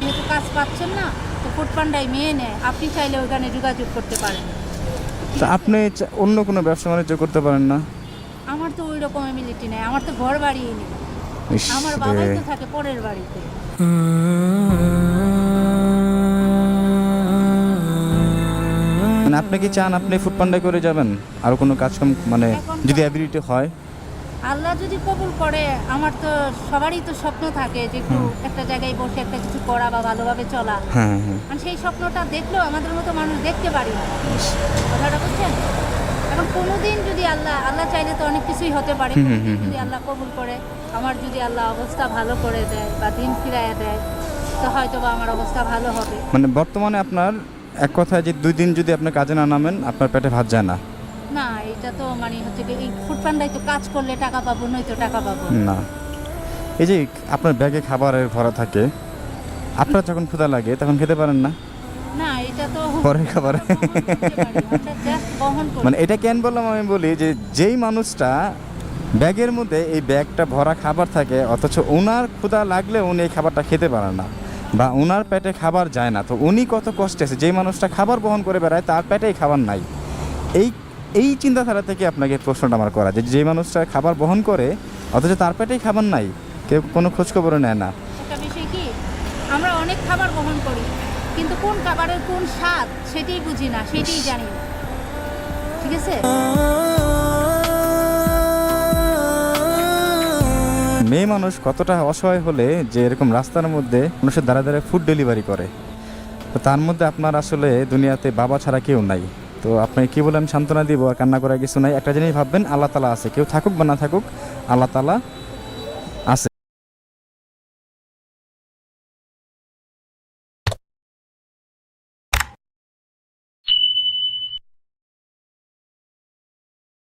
যেহেতু কাজ পাচ্ছেন না তো ফুড মেয়ে নেয় আপনি চাইলে ওখানে যোগাযোগ করতে পারেন। তা আপনি অন্য কোনো ব্যবসা বাণিজ্য করতে পারেন না? আমার তো ওই রকম এবিলিটি নেই। আমার তো ঘর বাড়ি নেই। আমার। বাবাই তো থাকে পরের বাড়িতে। মানে আপনি কি চান আপনি ফুড পান্ডা করে যাবেন? আর কোনো কাজ কাম মানে যদি অ্যাবিলিটি হয়? আল্লাহ যদি কবুল করে আমার তো সবারই তো স্বপ্ন থাকে যে একটু একটা জায়গায় বসে একটা কিছু করা বা ভালোভাবে চলা। হ্যাঁ হ্যাঁ আর সেই স্বপ্নটা দেখলেও আমাদের মতো মানুষ দেখতে পারি না। কথাটা বুঝছেন? এখন কোনোদিন যদি আল্লাহ আল্লাহ চাইলে তো অনেক কিছুই হতে পারে। যদি আল্লাহ কবুল করে আমার যদি আল্লাহ অবস্থা ভালো করে দেয় বা দিন ফিরাইয়া দেয় তো হয়তো বা আমার অবস্থা ভালো হবে। মানে বর্তমানে আপনার এক কথায় যে দুই দিন যদি আপনি কাজে না নামেন আপনার পেটে ভাত যায় না। না এটা তো মানে হচ্ছে এই ফুড পান্ডায় তো কাজ করলে টাকা পাবো নয়তো টাকা পাবো। না। এই যে আপনার ব্যাগে খাবারের ভরা থাকে আপনার যখন ক্ষুধা লাগে তখন খেতে পারেন না? না এটা তো পরের খাবার। মানে এটা কেন বললাম আমি বলি যে যেই মানুষটা ব্যাগের মধ্যে এই ব্যাগটা ভরা খাবার থাকে অথচ ওনার ক্ষুধা লাগলে উনি এই খাবারটা খেতে পারে না বা ওনার পেটে খাবার যায় না তো উনি কত কষ্টে আছে যেই মানুষটা খাবার বহন করে বেড়ায় তার পেটেই খাবার নাই। এই এই চিন্তাধারা থেকে আপনাকে প্রশ্নটা আমার করা যে যে মানুষটা খাবার বহন করে অথচ তার পেটেই খাবার নাই কেউ কোনো খোঁজখবরও নেয় না। একটা বিষয় কি? আমরা অনেক খাবার বহন করি কিন্তু কোন খাবারের কোন স্বাদ সেটাই বুঝি না সেটাই জানি না। ঠিক আছে? মেয়ে মানুষ কতটা অসহায় হলে যে এরকম রাস্তার মধ্যে মানুষের দ্বারা দ্বারা ফুড ডেলিভারি করে। তো তার মধ্যে আপনার আসলে দুনিয়াতে বাবা ছাড়া কেউ নাই। তো আপনি কি বলে আমি সান্ত্বনা দিব আর কান্না করার কিছু নাই। একটা জিনিস ভাববেন, আল্লাহ তালা আছে। কেউ থাকুক বা না থাকুক, আল্লাহ তালা